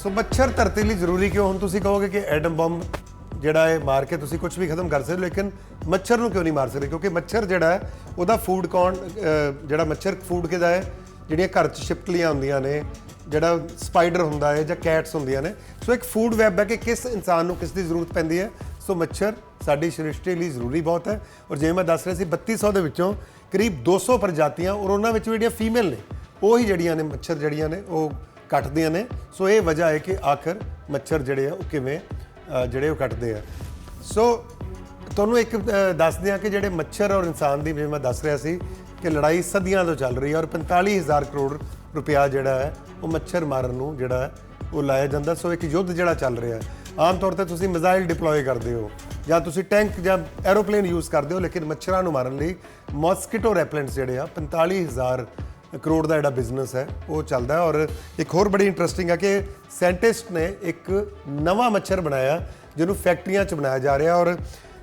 ਸੋ ਮੱਛਰ ਧਰਤੀ ਲਈ ਜ਼ਰੂਰੀ ਕਿਉਂ? ਹੁਣ ਤੁਸੀਂ ਕਹੋਗੇ ਕਿ ਐਟਮ ਬੰਬ ਜਿਹੜਾ ਹੈ ਮਾਰ ਕੇ ਤੁਸੀਂ ਕੁਝ ਵੀ ਖਤਮ ਕਰ ਸਕਦੇ ਲੇਕਿਨ ਮੱਛਰ ਨੂੰ ਕਿਉਂ ਨਹੀਂ ਮਾਰ ਸਕਦੇ? ਕਿਉਂਕਿ ਮੱਛਰ ਜਿਹੜਾ ਹੈ, ਉਹਦਾ ਫੂਡ ਕੌਣ ਜਿਹੜਾ ਮੱਛਰ ਫੂਡ ਕਿਹਦਾ ਹੈ, ਜਿਹੜੀਆਂ ਘਰ 'ਚ ਛਿਪਕਲੀਆਂ ਹੁੰਦੀਆਂ ਨੇ, ਜਿਹੜਾ ਸਪਾਈਡਰ ਹੁੰਦਾ ਹੈ ਜਾਂ ਕੈਟਸ ਹੁੰਦੀਆਂ ਨੇ, ਸੋ ਇੱਕ ਫੂਡ ਵੈਬ ਹੈ ਕਿ ਕਿਸ ਇਨਸਾਨ ਨੂੰ ਕਿਸ ਦੀ ਜ਼ਰੂਰਤ ਪੈਂਦੀ ਹੈ? ਸੋ ਮੱਛਰ ਸਾਡੀ ਸ੍ਰਿਸ਼ਟੀ ਲਈ ਜ਼ਰੂਰੀ ਬਹੁਤ ਹੈ। ਔਰ ਜਿਵੇਂ ਮੈਂ ਦੱਸ ਰਿਹਾ ਸੀ 3200 ਦੇ ਵਿੱਚੋਂ ਕਰੀਬ 200 ਪ੍ਰਜਾਤੀਆਂ ਔਰ ਉਹਨਾਂ ਵਿੱਚ ਜਿਹੜੀਆਂ ਫੀਮੇਲ ਨੇ, ਉਹ ਹੀ ਜਿਹੜੀਆਂ ਨੇ ਮੱਛਰ ਜਿਹੜੀਆਂ ਨੇ, ਉਹ ਕੱਟਦੀਆਂ ਨੇ। ਸੋ ਇਹ ਵਜ੍ਹਾ ਹੈ ਕਿ ਆਖਰ ਮੱਛਰ ਜਿਹੜੇ ਆ, ਉਹ ਕਿਵੇਂ ਜਿਹੜੇ ਉਹ ਕੱਟਦੇ ਆ। ਸੋ ਤੁਹਾਨੂੰ ਇੱਕ ਦੱਸਦੇ ਆ ਕਿ ਜਿਹੜੇ ਮੱਛਰ ਔਰ ਇਨਸਾਨ ਦੀ, ਜਿਵੇਂ ਮੈਂ ਦੱਸ ਰਿਹਾ ਸੀ ਕਿ ਲੜਾਈ ਸਦੀਆਂ ਤੋਂ ਚੱਲ ਰਹੀ ਹੈ ਔਰ 45000 ਕਰੋੜ ਰੁਪਇਆ ਜਿਹੜਾ ਹੈ, ਉਹ ਮੱਛਰ ਮਾਰਨ ਨੂੰ ਜਿਹੜਾ ਉਹ ਲਾਇਆ ਜਾਂਦਾ। ਸੋ ਇੱਕ ਯੁੱਧ ਜਿਹੜਾ ਚੱਲ ਰਿਹਾ ਹੈ। ਆਮ ਤੌਰ ਤੇ ਤੁਸੀਂ ਮਿਜ਼ਾਈਲ ਡਿਪਲੋਏ ਕਰਦੇ ਹੋ ਜਾਂ ਤੁਸੀਂ ਟੈਂਕ ਜਾਂ ਐਰੋਪਲੇਨ ਯੂਜ਼ ਕਰਦੇ ਹੋ, ਲੇਕਿਨ ਮੱਛਰਾਂ ਨੂੰ ਮਾਰਨ ਲਈ ਮੌਸਕੀਟੋ ਰੈਪਲੈਂਟਸ ਜਿਹੜੇ ਆ 45000 ਕਰੋੜ ਦਾ ਜਿਹੜਾ ਬਿਜ਼ਨਸ ਹੈ, ਉਹ ਚੱਲਦਾ ਹੈ। ਔਰ ਇੱਕ ਹੋਰ ਬੜੀ ਇੰਟਰਸਟਿੰਗ ਹੈ ਕਿ ਸਾਇੰਟਿਸਟ ਨੇ ਇੱਕ ਨਵਾਂ ਮੱਛਰ ਬਣਾਇਆ, ਜਿਹਨੂੰ ਫੈਕਟਰੀਆਂ 'ਚ ਬਣਾਇਆ ਜਾ ਰਿਹਾ। ਔਰ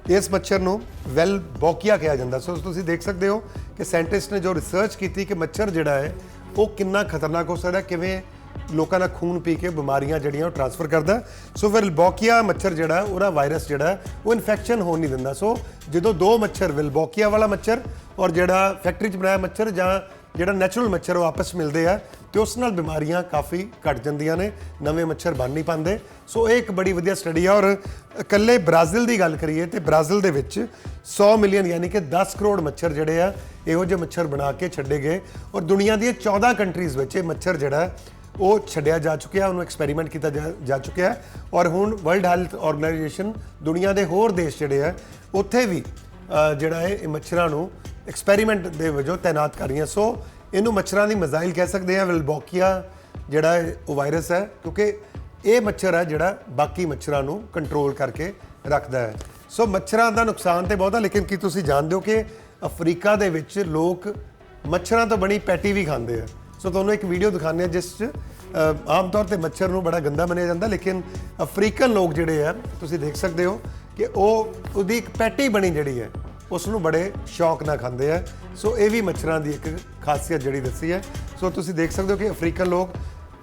ਇਸ ਮੱਛਰ ਨੂੰ ਵੈਲ ਬੋਕੀਆ ਕਿਹਾ ਜਾਂਦਾ। ਸੋ ਤੁਸੀਂ ਦੇਖ ਸਕਦੇ ਹੋ ਕਿ ਸਾਇੰਟਿਸਟ ਨੇ ਜੋ ਰਿਸਰਚ ਕੀਤੀ ਕਿ ਮੱਛਰ ਜਿਹੜਾ ਹੈ, ਉਹ ਕਿੰਨਾ ਖਤਰਨਾਕ ਹੋ ਸਕਦਾ ਕਿਵੇਂ ਲੋਕਾਂ ਦਾ ਖੂਨ ਪੀ ਕੇ ਬਿਮਾਰੀਆਂ ਜਿਹੜੀਆਂ ਉਹ ਟ੍ਰਾਂਸਫਰ ਕਰਦਾ ਸੋ ਵਿਲਬੋਕੀਆ ਮੱਛਰ ਜਿਹੜਾ, ਉਹਦਾ ਵਾਇਰਸ ਜਿਹੜਾ ਉਹ ਇਨਫੈਕਸ਼ਨ ਹੋਣ ਨਹੀਂ ਦਿੰਦਾ। ਸੋ ਜਦੋਂ ਦੋ ਮੱਛਰ ਵਿਲਬੋਕੀਆ ਵਾਲਾ ਮੱਛਰ ਔਰ ਜਿਹੜਾ ਫੈਕਟਰੀ 'ਚ ਬਣਾਇਆ ਮੱਛਰ ਜਾਂ ਜਿਹੜਾ ਨੈਚੁਰਲ ਮੱਛਰ ਉਹ ਆਪਸ ਮਿਲਦੇ ਆ ਤੇ ਉਸ ਨਾਲ ਬਿਮਾਰੀਆਂ ਕਾਫੀ ਘਟ ਜਾਂਦੀਆਂ ਨੇ, ਨਵੇਂ ਮੱਛਰ ਬਣ ਨਹੀਂ ਪਾਉਂਦੇ। ਸੋ ਇਹ ਇੱਕ ਬੜੀ ਵਧੀਆ ਸਟੱਡੀ ਆ ਔਰ ਇਕੱਲੇ ਬ੍ਰਾਜ਼ੀਲ ਦੀ ਗੱਲ ਕਰੀਏ ਤੇ ਬ੍ਰਾਜ਼ੀਲ ਦੇ ਵਿੱਚ 100 ਮਿਲੀਅਨ ਯਾਨੀ ਕਿ 10 ਕਰੋੜ ਮੱਛਰ ਜਿਹੜੇ ਆ, ਇਹੋ ਜਿਹੇ ਮੱਛਰ ਬਣਾ ਕੇ ਛੱਡੇ ਗਏ ਔਰ ਦੁਨੀਆ ਦੀਆਂ 14 ਕੰਟਰੀਜ਼ ਵਿੱਚ ਇਹ ਮੱਛਰ ਜਿਹੜਾ, ਉਹ ਛੱਡਿਆ ਜਾ ਚੁੱਕਿਆ, ਉਹਨੂੰ ਐਕਸਪੈਰੀਮੈਂਟ ਕੀਤਾ ਜਾ- ਜਾ ਚੁੱਕਿਆ ਔਰ ਹੁਣ ਵਰਲਡ ਹੈਲਥ ਆਰਗੇਨਾਈਜੇਸ਼ਨ ਦੁਨੀਆ ਦੇ ਹੋਰ ਦੇਸ਼ ਜਿਹੜੇ ਆ, ਉੱਥੇ ਵੀ ਜਿਹੜਾ ਹੈ ਇਹ ਮੱਛਰਾਂ ਨੂੰ ਐਕਸਪੈਰੀਮੈਂਟ ਦੇ ਵਜੋਂ ਤਾਇਨਾਤ ਕਰ ਰਹੀਆਂ। ਸੋ ਇਹਨੂੰ ਮੱਛਰਾਂ ਦੀ ਮਜ਼ਾਈਲ ਕਹਿ ਸਕਦੇ ਆ ਵਿਲਬੋਕੀਆ ਜਿਹੜਾ ਉਹ ਵਾਇਰਸ ਹੈ, ਕਿਉਂਕਿ ਇਹ ਮੱਛਰ ਹੈ ਜਿਹੜਾ ਬਾਕੀ ਮੱਛਰਾਂ ਨੂੰ ਕੰਟਰੋਲ ਕਰਕੇ ਰੱਖਦਾ ਹੈ। ਸੋ ਮੱਛਰਾਂ ਦਾ ਨੁਕਸਾਨ ਤੇ ਬਹੁਤ ਹੈ ਲੇਕਿਨ ਕੀ ਤੁਸੀਂ ਜਾਣਦੇ ਹੋ ਕਿ ਅਫਰੀਕਾ ਦੇ ਵਿੱਚ ਲੋਕ ਮੱਛਰਾਂ ਤੋਂ ਬਣੀ ਪੈਟੀ ਵੀ ਖਾਂਦੇ ਆ। ਸੋ ਤੁਹਾਨੂੰ ਇੱਕ ਵੀਡੀਓ ਦਿਖਾਉਂਦੇ ਆ ਜਿਸ 'ਚ ਆਮ ਤੌਰ ਤੇ ਮੱਛਰ ਨੂੰ ਬੜਾ ਗੰਦਾ ਮੰਨਿਆ ਜਾਂਦਾ, ਲੇਕਿਨ ਅਫਰੀਕਨ ਲੋਕ ਜਿਹੜੇ ਆ, ਤੁਸੀਂ ਦੇਖ ਸਕਦੇ ਹੋ ਕਿ ਉਹ, ਉਹਦੀ ਇੱਕ ਪੈਟੀ ਬਣੀ ਜਿਹੜੀ ਹੈ ਉਸ ਨੂੰ ਬੜੇ ਸ਼ੌਕ ਨਾਲ ਖਾਂਦੇ ਆ। ਸੋ ਇਹ ਵੀ ਮੱਛਰਾਂ ਦੀ ਇੱਕ ਖਾਸੀਅਤ ਜਿਹੜੀ ਦੱਸੀ ਹੈ। ਸੋ ਤੁਸੀਂ ਦੇਖ ਸਕਦੇ ਹੋ ਕਿ ਅਫਰੀਕਨ ਲੋਕ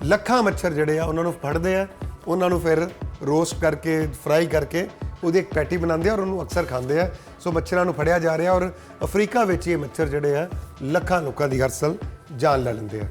ਲੱਖਾਂ ਮੱਛਰ ਜਿਹੜੇ ਆ, ਉਹਨਾਂ ਨੂੰ ਫੜਦੇ ਆ। ਉਹਨਾਂ ਨੂੰ ਫਿਰ ਰੋਸਟ ਕਰਕੇ, ਫਰਾਈ ਕਰਕੇ ਉਹਦੀ ਇੱਕ ਪੈਟੀ ਬਣਾਉਂਦੇ ਆ ਔਰ ਉਹਨੂੰ ਅਕਸਰ ਖਾਂਦੇ ਆ। ਸੋ ਮੱਛਰਾਂ ਨੂੰ ਫੜਿਆ ਜਾ ਰਿਹਾ ਔਰ ਅਫਰੀਕਾ ਵਿੱਚ ਇਹ ਮੱਛਰ ਜਿਹੜੇ ਆ, ਲੱਖਾਂ ਲੋਕਾਂ ਦੀ ਹਰਸਲ ਜਾਨ ਲੈ ਲੈਂਦੇ ਆ।